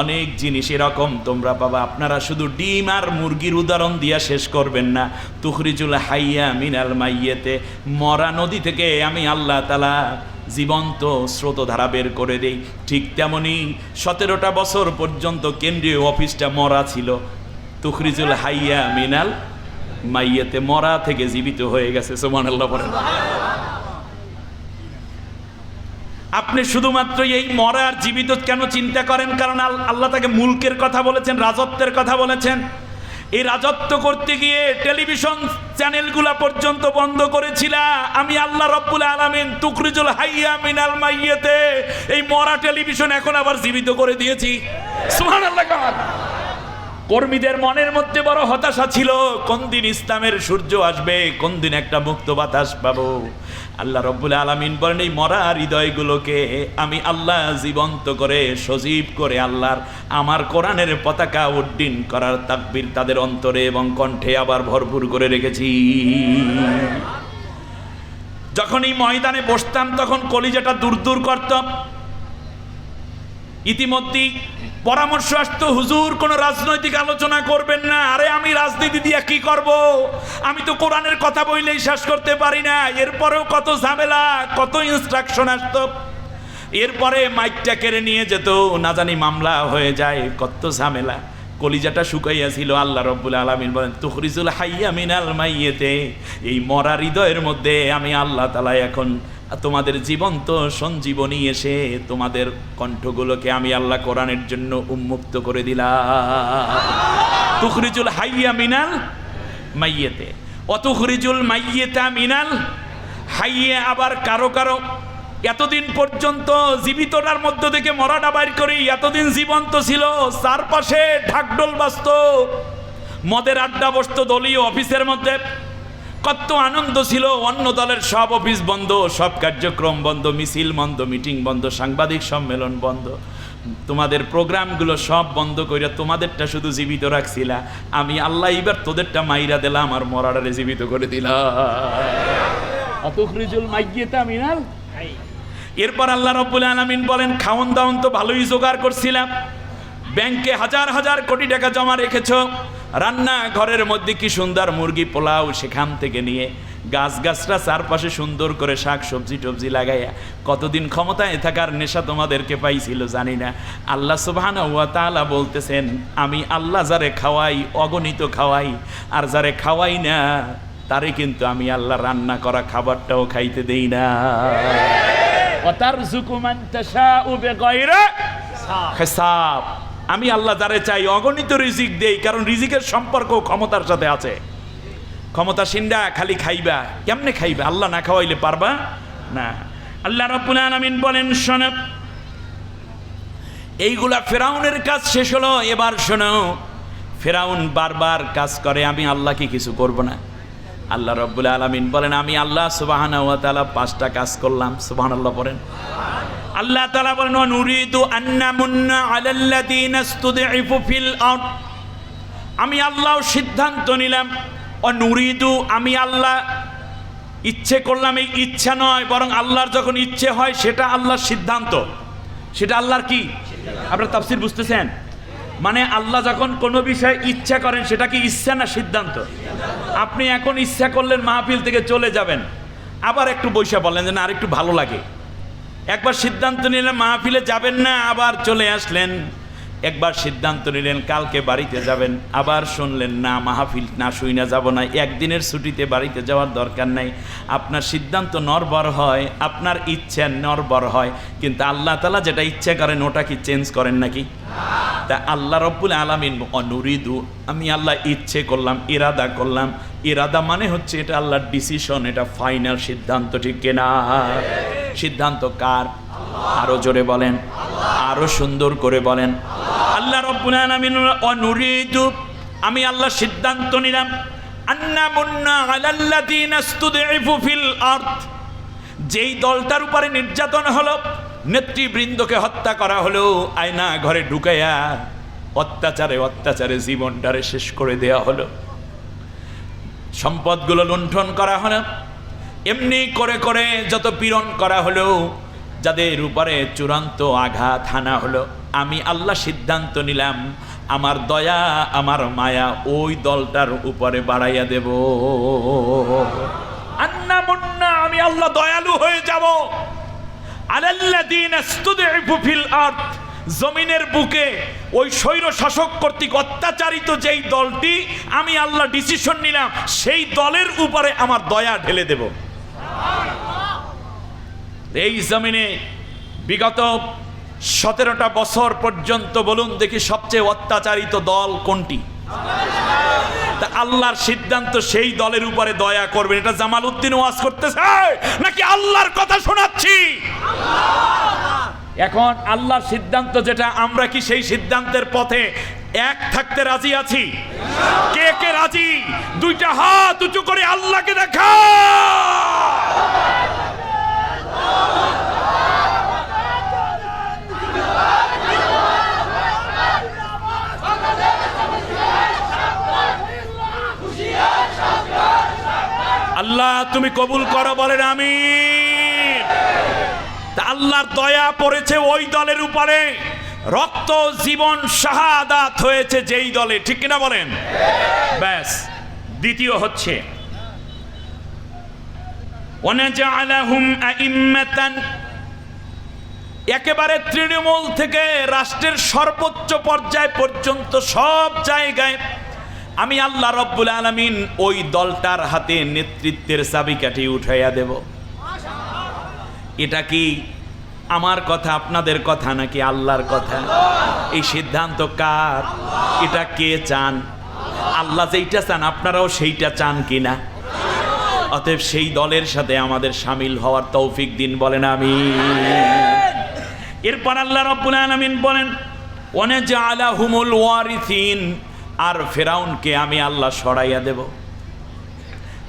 অনেক জিনিস এরকম তোমরা পাবা। আপনারা শুধু ডিম আর মুরগির উদাহরণ দিয়া শেষ করবেন না। তুখরিজুল হাইয়া মিনাল মাইয়েতে মরা নদী থেকে আমি আল্লাহ তালা জীবন্ত স্রোতধারা বের করে দেই। ঠিক তেমনি সতেরোটা বছর পর্যন্ত কেন্দ্রীয় অফিসটা মরা ছিল। তুখরিজুল হাইয়া মিনাল মাইয়েতে মরা থেকে জীবিত হয়ে গেছে সোমান আল্লাহ আপনি শুধুমাত্র এই মরা আর জীবিত কেন চিন্তা করেন? কারণ আল- আল্লাহ তাকে মুলকের কথা বলেছেন, রাজত্বের কথা বলেছেন। এই রাজত্ব করতে গিয়ে টেলিভিশন চ্যানেলগুলা পর্যন্ত বন্ধ করেছিলা। আমি আল্লাহ রব্বুল আলামিন তুকরিজুল হাইয়া মিনাল মাইয়েতে এই মরা টেলিভিশন এখন আবার জীবিত করে দিয়েছি। সুবহানাল্লাহ কর্মীদের মনের মধ্যে বড় হতাশা ছিল, কোন দিন ইসলামের সূর্য আসবে, কোন দিন একটা মুক্ত বাতাস পাবো। আল্লাহ রব্বুল আলমিন বলেন, এই মরা হৃদয়গুলোকে আমি আল্লাহ জীবন্ত করে, সজীব করে আল্লাহর আমার কোরআনের পতাকা উড্ডীন করার তাকবির তাদের অন্তরে এবং কণ্ঠে আবার ভরপুর করে রেখেছি। যখন এই ময়দানে বসতাম, তখন কলিজাটা দূর দূর করতাম। ইতিমধ্যেই পরামর্শ আসতো, হুজুর, কোন রাজনৈতিক আলোচনা করবেন না। আরে আমি রাজনীতি দিয়ে কি করব? আমি তো কোরআনের কথা বইলেই শেষ করতে পারি না। এরপরেও কত ঝামেলা, কত ইনস্ট্রাকশন আসতো। এরপরে মাইকটা কেড়ে নিয়ে যেত, না জানি মামলা হয়ে যায়, কত ঝামেলা। কলিজাটা শুকাইয়াছিল, আল্লাহ রব্বুল আলমিন বলেন, তুখরিজুল হাইয়া মিনাল মাইয়েতে, এই মরা হৃদয়ের মধ্যে আমি আল্লাহ তালা এখন তোমাদের জীবন্ত সঞ্জীবনী এসে তোমাদের কণ্ঠগুলোকে আমি আল্লাহ কোরআনের জন্য উন্মুক্ত করে দিলাম। তুখরিজুল হাইয়া মিনাল মাইয়েতে, অতুখরিজুল মাইয়েতা মিনাল হাইয়ে আবার কারও কারও। এতদিন পর্যন্ত জীবিতটার মধ্য থেকে মরাটা বাইর করি এতদিন জীবন্ত ছিল, চারপাশে ঢাকডোল বাজত। মদের আড্ডা বসত দলীয় অফিসের মধ্যে। কত আনন্দ ছিল। অন্য দলের সব অফিস বন্ধ সব কার্যক্রম বন্ধ মিছিল বন্ধ মিটিং বন্ধ সাংবাদিক সম্মেলন বন্ধ। তোমাদের প্রোগ্রামগুলো সব বন্ধ করে তোমাদেরটা শুধু জীবিত রাখছিলা। আমি আল্লাহ এবার তোদেরটা মাইরা দিলাম আর মরাটারে জীবিত করে দিলাম। অতুখরিজুল মাইয়িতা মিনাল এরপর আল্লাহ রব্বুল আলামিন বলেন খাওন দাওন তো ভালোই জোগাড় করছিলাম। ব্যাংকে হাজার হাজার কোটি টাকা জমা রেখেছ। রান্না ঘরের মধ্যে কি সুন্দর মুরগি পোলাও সেখান থেকে নিয়ে গাছ গাছরা চারপাশে সুন্দর করে শাক সবজি টবজি লাগাইয়া কতদিন ক্ষমতায় থাকার নেশা তোমাদেরকে পাইছিল জানি না। আল্লাহ সুবহান ওয়া তাআলা বলতেছেন আমি আল্লাহ যারে খাওয়াই অগণিত খাওয়াই আর যারে খাওয়াই না তারে কিন্তু আমি আল্লাহ রান্না করা খাবারটাও খাইতে দেই না। মান তাশাউ বিগাইরা হিসাব। আমি আল্লাহ যারে চাই অগণিত রিজিক দেই, কারণ রিজিকের সম্পর্ক ক্ষমতার সাথে আছে। ক্ষমতা সিন্ডা খালি খাইবা। কেমনে খাইবা? আল্লাহ না খাওয়াইলে পারবা? না। আল্লাহ রাব্বুল আলামিন বলেন, শোনো। এইগুলা ফেরাউনের কাজ শেষ হলো, এবার শোনো। ফেরাউন বারবার কাজ করে, আমি আল্লাহকে কিছু করব না। আল্লাহ রব্বুল আলমিন বলেন, আমি আল্লাহ সুবাহানা তাআলা পাঁচটা কাজ করলাম। সুবাহান আল্লাহ বলেন আল্লাহ তাআলা বলেন নুরিদু আন্না মুন্না ইসতুদঈফু ফিল আরদ। আমি আল্লাহ সিদ্ধান্ত নিলাম ও নুরিদু আমি আল্লাহ, ইচ্ছে করলাম এই ইচ্ছা নয়, বরং আল্লাহর যখন ইচ্ছে হয়, সেটা আল্লাহর সিদ্ধান্ত। সেটা আল্লাহর কি? আপনার তাফসির বুঝতেছেন? মানে আল্লাহ যখন কোনো বিষয়ে ইচ্ছা করেন, সেটা কি ইচ্ছা না সিদ্ধান্ত? আপনি এখন ইচ্ছা করলেন মাহফিল থেকে চলে যাবেন। আবার একটু বৈশা বললেন যে, না আর একটু ভালো লাগে। একবার সিদ্ধান্ত নিলেন, মাহফিলে যাবেন না, আবার চলে আসলেন। একবার সিদ্ধান্ত নিলেন, কালকে বাড়িতে যাবেন, আবার শুনলেন, না, মাহফিল না, শুই না, যাব না, একদিনের ছুটিতে বাড়িতে যাওয়ার দরকার নাই। আপনার সিদ্ধান্ত নরবর হয়, আপনার ইচ্ছা নরবর হয়, কিন্তু আল্লাহ তালা যেটা ইচ্ছা করেন, ওটা কি চেঞ্জ করেন নাকি? তা আল্লাহ রব্বুল আলমিন অনুরিদু, আমি আল্লাহ ইচ্ছে করলাম, ইরাদা করলাম। ইরাদা মানে হচ্ছে এটা আল্লাহর ডিসিশন এটা ফাইনাল সিদ্ধান্ত, ঠিক কেনা? সিদ্ধান্ত কার? আরও জোরে বলেন। আরও সুন্দর করে বলেন। আল্লাহ রব্বুল আলামিন অনুরিদু, আমি আল্লাহ সিদ্ধান্ত নিলাম। আন্না মুন্না আলাল্লাযীনা ইসতুদঈফু ফিল আরদ। যেই দলটার উপরে নির্যাতন হলো নেতৃবৃন্দকে হত্যা করা হলো আয়না ঘরে ঢুকাইয়া অত্যাচারে অত্যাচারে জীবনটারে শেষ করে দেয়া হলো। সম্পদগুলো লুণ্ঠন করা হলো এমনি করে করে যত পীড়ন করা হলো যাদের উপরে চূড়ান্ত আঘাত হানা হলো, আমি আল্লাহ সিদ্ধান্ত নিলাম, আমার দয়া, আমার মায়া ওই দলটার উপরে বাড়াইয়া দেব। আন্না মুন্না, আমি আল্লাহ দয়ালু হয়ে যাব আলাল্লাযীনা ইসতুদঈফু ফিল আরদ জমিনের বুকে ওই স্বৈর শাসক কর্তৃক অত্যাচারিত যেই দলটি, আমি আল্লাহ ডিসিশন নিলাম, সেই দলের উপরে আমার দয়া ঢেলে দেব। এই জমিনে বিগত সতেরোটা বছর পর্যন্ত বলুন দেখি সবচেয়ে অত্যাচারিত দল কোনটি? আল্লাহর সিদ্ধান্ত সেই দলের উপরে দয়া করবেন। এটা জামাল উদ্দিন ওয়াজ করতেছে। নাকি আল্লাহর কথা শোনাচ্ছি? এখন আল্লাহর সিদ্ধান্ত যেটা আমরা কি সেই সিদ্ধান্তের পথে এক থাকতে রাজি আছি? কে কে রাজি? দুইটা হাত উঁচু করে আল্লাহকে দেখা। আল্লাহ, তুমি কবুল করো, বলেন আমি আল্লাহর দয়া পড়েছে ওই দলের উপরে। রক্ত, জীবন, শাহাদাত হয়েছে যেই দলে। ঠিক কিনা বলেন? ব্যাস, দ্বিতীয় হচ্ছে একেবারে তৃণমূল থেকে রাষ্ট্রের সর্বোচ্চ পর্যায় পর্যন্ত সব জায়গায় আমি আল্লাহ রব্বুল আলমিন ওই দলটার হাতে নেতৃত্বের চাবিকাঠি উঠাইয়া দেব। এটা কি আমার কথা, আপনাদের কথা নাকি আল্লাহর কথা? এই সিদ্ধান্ত কার? এটা কে চান? আল্লাহ যেইটা চান, আপনারাও সেইটা চান কিনা? অতএব সেই দলের সাথে আমাদের সামিল হওয়ার তৌফিক দিন, বলেন আমি এরপর আল্লাহ রব্বুল আলামিন বলেন ওনে জাআলা হুমুল ওয়ারিসিন আর ফেরাউনকে আমি আল্লাহ সরাইয়া দেব।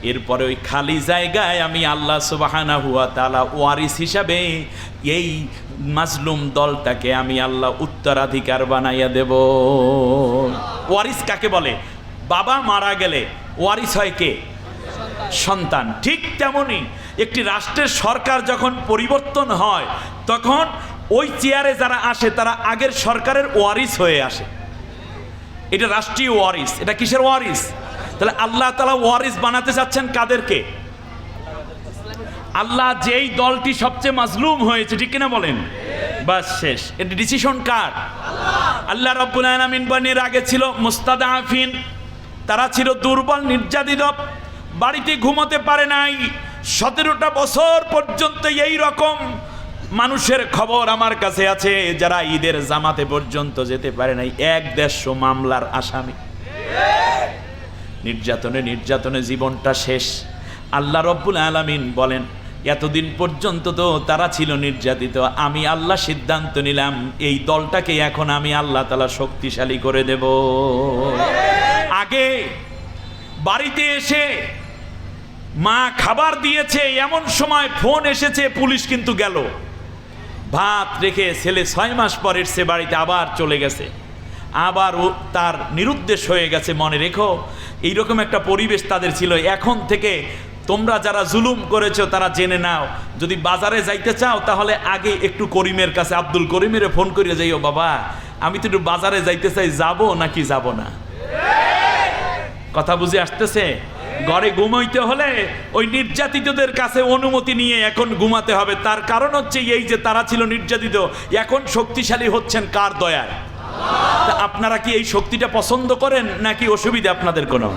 এরপরে ওই খালি জায়গায় আমি আল্লাহ সুবাহানা হুয়া তালা ওয়ারিস হিসাবে এই মাজলুম দলটাকে আমি আল্লাহ উত্তরাধিকার বানাইয়া দেব। ওয়ারিস কাকে বলে? বাবা মারা গেলে ওয়ারিস হয় কে? সন্তান। ঠিক তেমনই একটি রাষ্ট্রের সরকার যখন পরিবর্তন হয়, তখন ওই চেয়ারে যারা আসে, তারা আগের সরকারের ওয়ারিস হয়ে আসে। এটা রাষ্ট্রীয় ওয়ারিস, এটা কিসের ওয়ারিস? তাহলে আল্লাহ তালা ওয়ারিস বানাতে চাচ্ছেন কাদেরকে? আল্লাহ যেই দলটি সবচেয়ে মাজলুম হয়েছে, ঠিক কিনা বলেন? বাস শেষ। এটা ডিসিশন কার? আল্লাহ রব্বুল আলামিন বানির আগে ছিল মুস্তাদাফিন। তারা ছিল দুর্বল, নির্যাতিত, বাড়িতে ঘুমাতে পারে নাই। সতেরোটা বছর পর্যন্ত এই রকম মানুষের খবর আমার কাছে আছে, যারা ঈদের জামাতে পর্যন্ত যেতে পারে নাই, এক দেড়শো মামলার আসামি। নির্যাতনে নির্যাতনে জীবনটা শেষ। আল্লাহ রব্বুল আলামিন বলেন, এতদিন পর্যন্ত তো তারা ছিল নির্যাতিত, আমি আল্লাহ সিদ্ধান্ত নিলাম, এই দলটাকে এখন আমি আল্লাহ তালা শক্তিশালী করে দেব। আগে বাড়িতে এসে মা খাবার দিয়েছে, এমন সময় ফোন এসেছে, পুলিশ কিন্তু গেল। ভাত রেখে ছেলে ছয় মাস পর এসছে বাড়িতে আবার চলে গেছে। আবার ও তার নিরুদ্দেশ হয়ে গেছে, মনে রেখো। এইরকম একটা পরিবেশ তাদের ছিল। এখন থেকে তোমরা যারা জুলুম করেছ, তারা জেনে নাও। যদি বাজারে যাইতে চাও, তাহলে আগে একটু করিমের কাছে, আব্দুল করিমের ফোন করিয়ে যাইও, বাবা। আমি তো একটু বাজারে যাইতে চাই, যাব নাকি যাব না? কথা বুঝে আসতেছে? ঘরে ঘুমাইতে হলে ওই নির্যাতিতদের কাছে অনুমতি নিয়ে এখন ঘুমাতে হবে। তার কারণ হচ্ছে এই যে তারা ছিল নির্যাতিত, এখন শক্তিশালী হচ্ছেন কার দয়ায়? তা আপনারা কি এই শক্তিটা পছন্দ করেন নাকি অসুবিধা আপনাদের কোনো?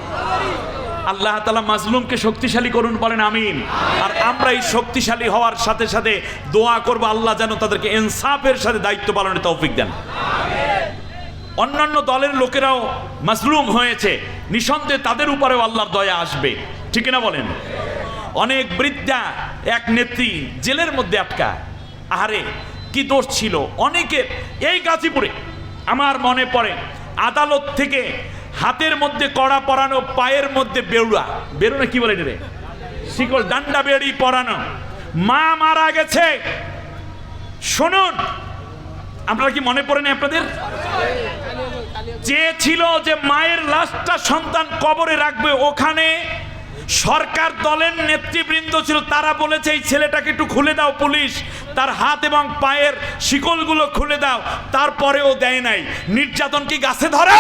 আল্লাহ তালা মাজলুমকে শক্তিশালী করুন বলেন আমিন। আর আমরা এই শক্তিশালী হওয়ার সাথে সাথে দোয়া করব, আল্লাহ যেন তাদেরকে ইনসাফের সাথে দায়িত্ব পালনের তৌফিক দেন। অন্যান্য দলের লোকেরাও মাজলুম হয়েছে। নিঃসন্দেহে তাদের উপরেও আল্লাহর দয়া আসবে। ঠিক না বলেন? অনেক বৃদ্ধা, এক নেত্রী জেলের মধ্যে আটকা আহারে, কি দোষ ছিল? অনেকের এই গাজীপুরে, আমার মনে পড়ে, আদালত থেকে হাতের মধ্যে কড়া পরানো, পায়ের মধ্যে বেউড়া। বেরুনা কি বলে রে শিকল ডান্ডা বেড়ি পরানো। মা মারা গেছে। শুনুন, আপনারা কি মনে পড়ে না আপনাদের? চেয়েছিল যে মায়ের লাশটা সন্তান কবরে রাখবে, ওখানে সরকার দলের নেতৃবৃন্দ ছিল, তারা বলেছে, এই ছেলেটাকে একটু খুলে দাও পুলিশ, তার হাত এবং পায়ের শিকলগুলো খুলে দাও। তারপরেও দেয় নাই। নির্যাতন কি গাছে ধরে?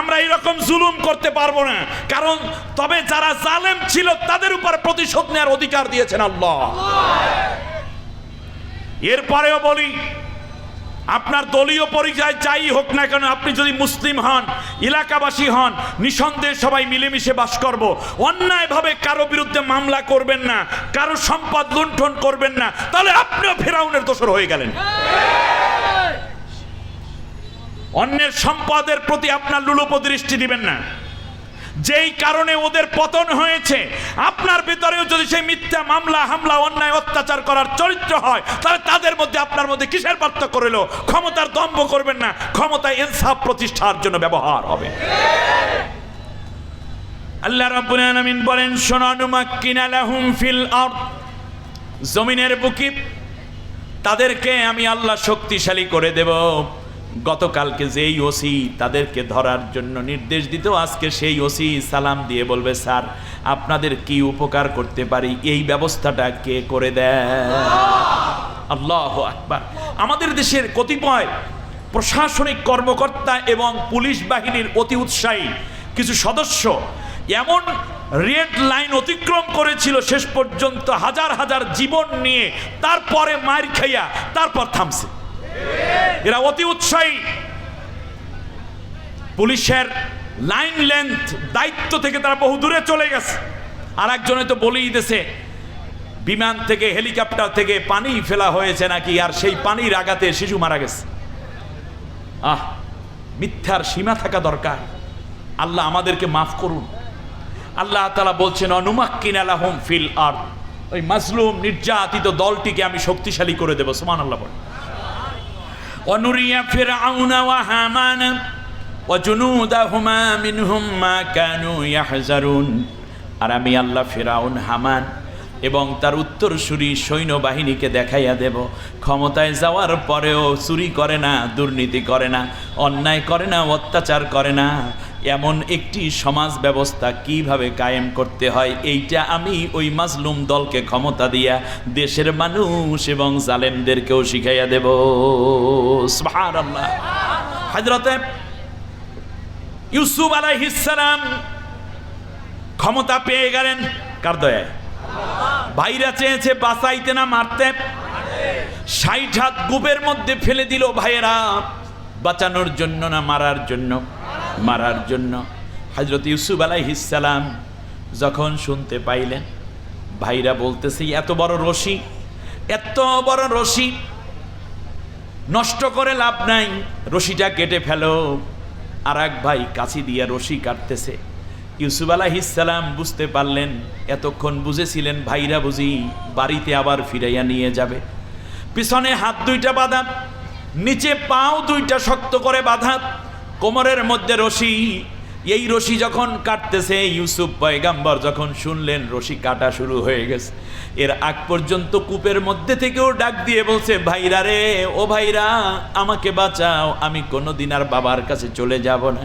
আমরা এরকম জুলুম করতে পারব না। কারণ তবে যারা জালেম ছিল, তাদের উপর প্রতিশোধ নেওয়ার অধিকার দিয়েছেন আল্লাহ। এরপরেও বলি আপনার দলীয় পরিচয় যাই হোক না কেন, আপনি যদি মুসলিম হন এলাকাবাসী হন, নিঃসন্দেহে সবাই মিলেমিশে বাস করব। অন্যায়ভাবে কারও বিরুদ্ধে মামলা করবেন না, কারও সম্পদ লুণ্ঠন করবেন না, তাহলে আপনিও ফেরাউনের দোষর হয়ে গেলেন। অন্যের সম্পদের প্রতি আপনার লুলোপ দৃষ্টি দিবেন না। যেই কারণে ওদের পতন হয়েছে, আপনার ভিতরেও যদি সেই মিথ্যা মামলা, হামলা, অন্যায়, অত্যাচার করার চরিত্র হয়, তাহলে তাদের মধ্যে আপনার মধ্যে কিসের পার্থক্য রইল? ক্ষমতার দম্ভ করবেন না ক্ষমতা ইনসাফ প্রতিষ্ঠার জন্য ব্যবহার হবে। আল্লাহ রাব্বুল আলামিন বলেন শোনানুমাক্কিনা লাহুম ফিল আরদ। জমিনের বুকি তাদেরকে আমি আল্লাহ শক্তিশালী করে দেব। গতকালকে যেই ওসি তাদেরকে ধরার জন্য নির্দেশ দিত, আজকে সেই ওসি সালাম দিয়ে বলবে, স্যার, আপনাদের কি উপকার করতে পারি? এই ব্যবস্থাটা কে করে দেয়? আমাদের দেশের কতিপয় প্রশাসনিক কর্মকর্তা এবং পুলিশ বাহিনীর অতি উৎসাহী কিছু সদস্য এমন রেড লাইন অতিক্রম করেছিল, শেষ পর্যন্ত হাজার হাজার জীবন নিয়ে, তারপরে মার খাইয়া, তারপর থামছে। এরা অতি উৎসাহী পুলিশের লাইন লেন্থ দায়িত্ব থেকে তারা বহু দূরে চলে গেছে। আর একজনে তো বলেই দিয়েছে বিমান থেকে, হেলিকপ্টার থেকে পানি ফেলা হয়েছে নাকি? আর সেই পানির আঘাতে শিশু মারা গেছে। আহ, মিথ্যার সীমা থাকা দরকার। আল্লাহ আমাদেরকে মাফ করুন। আল্লাহ তালা বলছেন, অনুমাক্কিন আলাহম ফিল আর ওই মাসলুম নির্যাতিত দলটিকে আমি শক্তিশালী করে দেবো। সুমান আল্লাহ বলেন। ونري فرعون وهامان وجنودهما منهم ما كانوا يحذرون আর আমি আল্লাহ ফেরাউন হামান এবং তার উত্তরসূরি সৈন্যবাহিনীকে দেখাইয়া দেব ক্ষমতায় যাওয়ার পরেও চুরি করে না দুর্নীতি করে না অন্যায় করে না অত্যাচার করে না এমন একটি সমাজ ব্যবস্থা কীভাবে কায়েম করতে হয়, এইটা আমি ওই মাজলুম দলকে ক্ষমতা দিয়া দেশের মানুষ এবং জালেমদেরকেও শিখাইয়া দেব। ইউসুফ আলাইহিসসালাম ক্ষমতা পেয়ে গেলেন কার দয়ায়? ভাইরা চেয়েছে বাঁচাইতে না মারতে। ষাট হাত গুপের মধ্যে ফেলে দিল ভাইয়েরা, বাঁচানোর জন্য না মারার জন্য। মারার জন্য। হজরত ইউসুফ আলাইহিসালাম যখন শুনতে পাইলেন, ভাইরা বলতেছে এত বড় রশি, এত বড় রশি, নষ্ট করে লাভ নাই, রশিটা কেটে ফেলো। আর এক ভাই কাছি দিয়ে রশি কাটতেছে। ইউসুফ আলাহিসাল্লাম বুঝতে পারলেন, এতক্ষণ বুঝেছিলেন, ভাইরা বুঝি বাড়িতে আবার ফিরাইয়া নিয়ে যাবে। পিছনে হাত দুইটা বাঁধা, নিচে পাও দুইটা শক্ত করে বাঁধা কোমরের মধ্যে রশি। এই রশি যখন কাটতেছে, ইউসুফ পয়গাম্বর যখন শুনলেন, রশি কাটা শুরু হয়ে গেছে। এর আগ পর্যন্ত কূপের মধ্যে থেকেও ডাক দিয়ে বলছে, ভাইরা রে, ও ভাইরা, আমাকে বাঁচাও। আমি কোনোদিন আর বাবার কাছে চলে যাব না।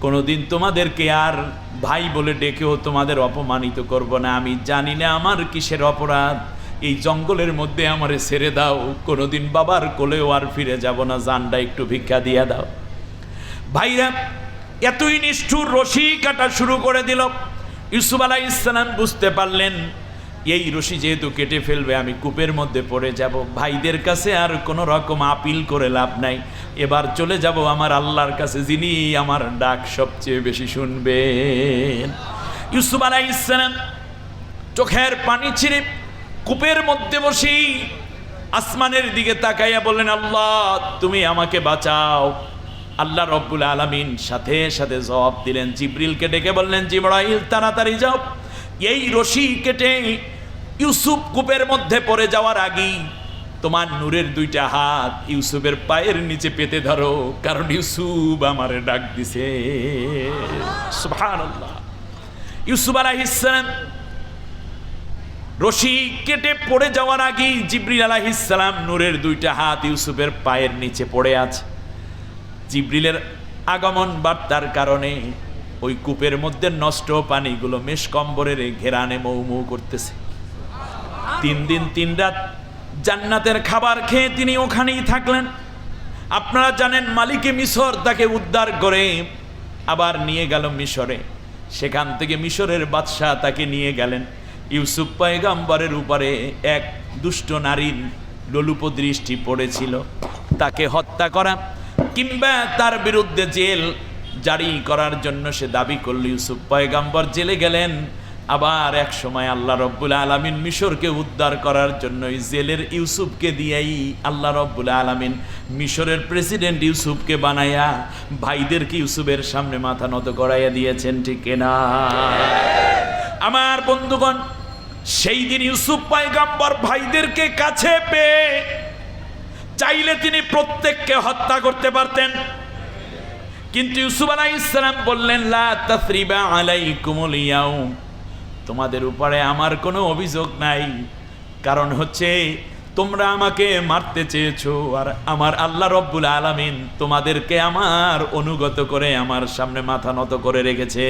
কোনোদিন তোমাদেরকে আর ভাই বলে ডেকেও তোমাদের অপমানিত করব না। আমি জানি না আমার কিসের অপরাধ। এই জঙ্গলের মধ্যে আমারে ছেড়ে দাও। কোনোদিন বাবার কোলেও আর ফিরে যাব না। জানটা একটু ভিক্ষা দিয়া দাও। ভাইরা, এতই নিষ্ঠুর রশি কাটা শুরু করে দিল। ইউসুফ আলাহ ইসলাম বুঝতে পারলেন, এই রশি যেহেতু কেটে ফেলবে, আমি কূপের মধ্যে পড়ে যাব। ভাইদের কাছে আর কোনো রকম আপিল করে লাভ নাই। এবার চলে যাব আমার আল্লাহর কাছে, যিনি আমার ডাক সবচেয়ে বেশি শুনবেন। ইউসুফ আলাহ ইসলাম চোখের পানি ছিঁড়ে কূপের মধ্যে বসি আসমানের দিকে তাকাইয়া বললেন, আল্লাহ, তুমি আমাকে বাঁচাও। আল্লাহ রব্বুল আলমিন সাথে সাথে জবাব দিলেন। জিব্রিলকে ডেকে বললেন, জিবরাইল, তাড়াতাড়ি যাও। এই রশি কেটে ইউসুফ কূপের মধ্যে পড়ে যাওয়ার আগেই তোমার নূরের দুইটা হাত ইউসুফের পায়ের নিচে পেতে ধরো, কারণ ইউসুফ আমারে ডাক দিছে। ইউসুফ আলাইহিসসালাম রশি কেটে পড়ে যাওয়ার আগেই জিব্রিল আলাইহিসসালাম নূরের দুইটা হাত ইউসুফের পায়ের নিচে পড়ে আছে। জিব্রিলের আগমন বার্তার কারণে ওই কূপের মধ্যে নষ্ট পানিগুলো মেষ কম্বরের ঘেরানে মৌ মৌ করতেছে। তিন দিন, তিন রাত জান্নাতের খাবার খেয়ে তিনি ওখানেই থাকলেন। আপনারা জানেন মালিকে মিশর তাকে উদ্ধার করে আবার নিয়ে গেল মিশরে। সেখান থেকে মিশরের বাদশাহ তাকে নিয়ে গেলেন। ইউসুফ পয়গাম্বরের উপরে এক দুষ্ট নারীর লোলুপ দৃষ্টি পড়েছিল। তাকে হত্যা করা কিংবা তার বিরুদ্ধে জেল জারি করার জন্য সে দাবি করল ইউসুফ পয়গাম্বর জেলে গেলেন। আবার এক সময় আল্লাহ রব্বুল আলমিন মিশরকে উদ্ধার করার জন্য জেলের ইউসুফকে দিয়েই আল্লাহ রব্বুল আলমিন মিশরের প্রেসিডেন্ট ইউসুফকে বানাইয়া ভাইদেরকে ইউসুফের সামনে মাথা নত করাইয়া দিয়েছেন, ঠিক না? আমার বন্ধুগণ, সেই দিন ইউসুফ পায়গাম্বর ভাইদেরকে কাছে পেয়ে চাইলে তিনি প্রত্যেককে হত্যা করতে পারতেন। কিন্তু ইউসুফ আলাইহিস সালাম বললেন তোমাদের উপরে আমার কোনো অভিযোগ নাই। কারণ হচ্ছে, তোমরা আমাকে মারতে চেয়েছো আর আমার আল্লাহ রব্বুল আলামিন তোমাদেরকে আমার অনুগত করে আমার সামনে মাথা নত করে রেখেছে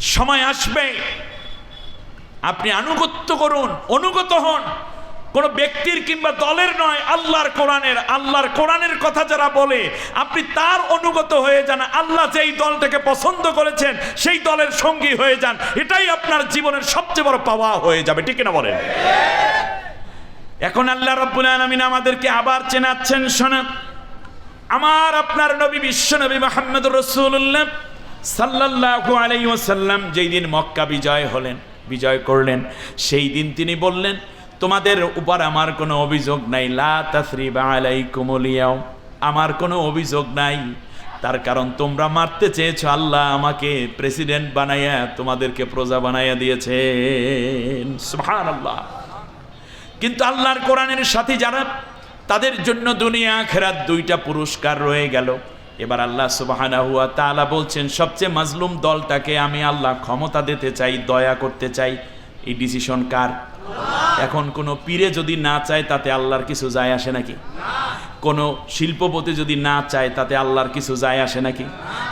সময় আসবে, আপনি আনুগত্য করুন, অনুগত হন। কোনো ব্যক্তির কিংবা দলের নয়, আল্লাহর কোরআনের। আল্লাহর কোরআনের কথা যারা বলে, আপনি তার অনুগত হয়ে যান। আল্লাহ যেই দলটাকে পছন্দ করেছেন, সেই দলের সঙ্গী হয়ে যান। এটাই আপনার জীবনের সবচেয়ে বড় পাওয়া হয়ে যাবে। ঠিক না বলেন? এখন আল্লাহ রব্বুল আলমিন আমাদেরকে আবার চেনাচ্ছেন, শোনেন। আমার আপনার নবী বিশ্ব নবী মোহাম্মদ রসুল্লাহ সাল্লাল্লাহু আলাইহি ওয়াসাল্লাম যেই দিন মক্কা বিজয় হলেন, বিজয় করলেন, সেই দিন তিনি বললেন তোমাদের উপর আমার কোনো অভিযোগ নাই। লা তাসরিবা ইয়াউম। আমার কোনো অভিযোগ নাই। তার কারণ তোমরা মারতে চেয়েছো। আল্লাহ আমাকে প্রেসিডেন্ট বানাইয়া তোমাদেরকে প্রজা বানাইয়া দিয়েছেন। সুবহানাল্লাহ। কিন্তু আল্লাহর কোরআনের সাথে যারা, তাদের জন্য দুনিয়া আখেরাত দুইটা পুরস্কার রয়ে গেল। এবার আল্লাহ সুবাহানা হুয়া তাআলা বলছেন, সবচেয়ে মাজলুম দলটাকে আমি আল্লাহ ক্ষমতা দিতে চাই, দয়া করতে চাই। এই ডিসিশন কার? এখন কোনো পীরে যদি না চায়, তাতে আল্লাহর কিছু যায় আসে নাকি? কোনো শিল্পপতি যদি না চায়, তাতে আল্লাহর কিছু যায় আসে নাকি?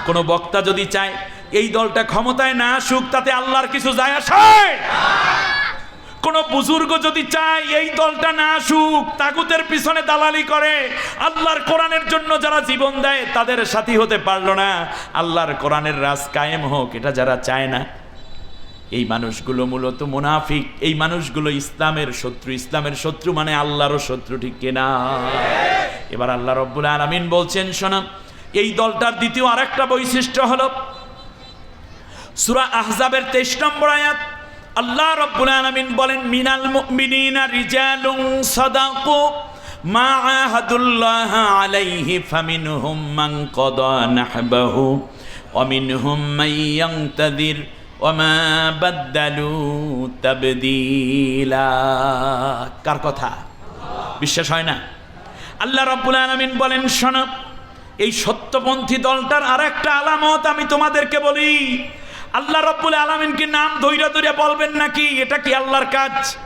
কোনো বক্তা যদি চায়, এই দলটা ক্ষমতায় না আসুক, তাতে আল্লাহর কিছু যায় আসে? কোন বুজুর্গ যদি চায়, এই দলটা না আসুক, তাগুতের পিছনে দালালি করে, আল্লাহর কোরআনের জন্য যারা জীবন দেয়, তাদের সাথী হতে পারল না। আল্লাহর কোরআনের রাজ কায়েম হোক, এটা যারা চায় না। এই মানুষগুলো মূলত মুনাফিক, এই মানুষগুলো ইসলামের শত্রু ইসলামের শত্রু মানে আল্লাহরও শত্রু, ঠিক কিনা? এবার আল্লাহ রব্বুল আলমিন বলছেন, শোনা, এই দলটার দ্বিতীয় আরেকটা বৈশিষ্ট্য হলো, সুরা আহজাবের তেইশ নম্বর আয়াত, আল্লাহ রব্বুল আলামিন বলেন, মিনাল মুমিনিনা রিজালুন সাদাকু মা আহাদুল্লাহ আলাইহি ফামিনহুম মান কাদা নাহবাহু, ওয়া মিনহুম মান ইয়ানতাদির ওয়া মা কার কথা? বিশ্বাস হয় না? আল্লাহ রব্বুল আলামিন বলেন, শোনো, এই সত্যপন্থী দলটার আর একটা আলামত আমি তোমাদেরকে বলি। আল্লাহ রব্বুল আলমিনকে নাম ধৈর্য ধৈর্য বলবেন নাকি? এটা কি আল্লাহর কাজ?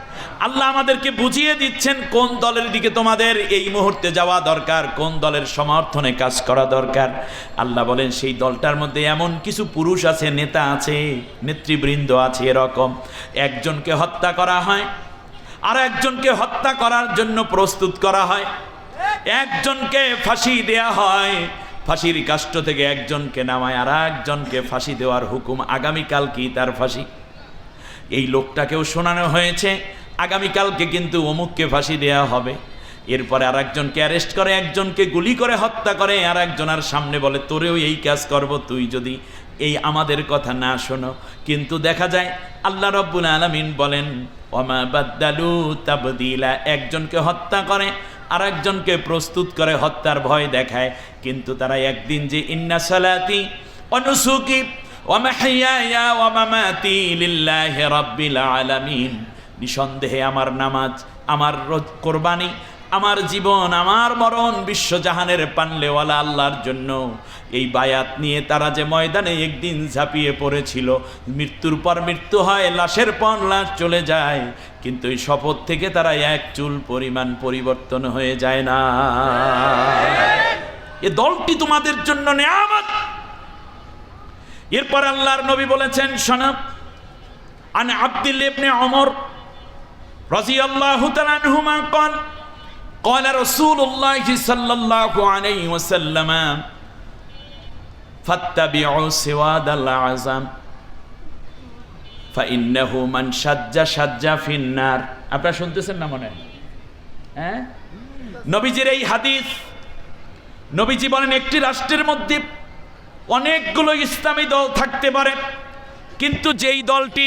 আল্লাহ আমাদেরকে বুঝিয়ে দিচ্ছেন কোন দলের দিকে তোমাদের এই মুহূর্তে যাওয়া দরকার, কোন দলের সমর্থনে কাজ করা দরকার। আল্লাহ বলেন, সেই দলটার মধ্যে এমন কিছু পুরুষ আছে, নেতা আছে, নেতৃবৃন্দ আছে, এরকম। একজনকে হত্যা করা হয়, আর একজনকে হত্যা করার জন্য প্রস্তুত করা হয়। একজনকে ফাঁসি দেয়া হয়, ফাঁসির কাষ্ট থেকে একজনকে নামায়, আর একজনকে ফাঁসি দেওয়ার হুকুম আগামীকাল কি তার ফাঁসি? এই লোকটাকেও শোনানো হয়েছে। আগামীকালকে কিন্তু অমুককে ফাঁসি দেয়া হবে। এরপরে আর একজনকে অ্যারেস্ট করে, একজনকে গুলি করে হত্যা করে আর একজনের সামনে বলে, তোরেও এই কাজ করব, তুই যদি এই আমাদের কথা না শোনো। কিন্তু দেখা যায়, আল্লাহ রব্বুল আলমিন বলেন অমা বাদ্দালু তাবদিলা। একজনকে হত্যা করে আর একজনকে প্রস্তুত করে হত্যার ভয় দেখায়। কিন্তু তারা একদিন যে, ইন্না সালাতি অনুসুকি ওয়ামাহিয়া ওয়ামামাতি লিল্লাহি রাব্বিল আলামিন। নিঃসন্দেহে আমার নামাজ, আমার কোরবানি, আমার জীবন, আমার মরণ বিশ্বজাহানের পানলেওয়ালা আল্লাহর জন্য। এই বায়াত নিয়ে তারা যে ময়দানে একদিন ঝাঁপিয়ে পড়েছিল, মৃত্যুর পর মৃত্যু হয়, লাশের পর লাশ চলে যায়, কিন্তু এই শপথ থেকে তারা এক চুল পরিমাণ পরিবর্তন হয়ে যায় না। এ দলটি তোমাদের জন্য নেয়ামত। এরপর আল্লাহর নবী বলেছেন, শোনা, আন আব্দুল ইবনে ওমর রাদিয়াল্লাহু তাআলা আনহুমা قال قال رسول الله صلى الله عليه وسلم فاتبعوا سواد العظام فإنه من شج شج في النار আপনারা শুনতেছেন না মনে হয়? হ্যাঁ নবীজির এই হাদিস নবীজি বলেন একটি রাষ্ট্রের মধ্যে অনেকগুলো ইসলামী দল থাকতে পারে কিন্তু যেই দলটি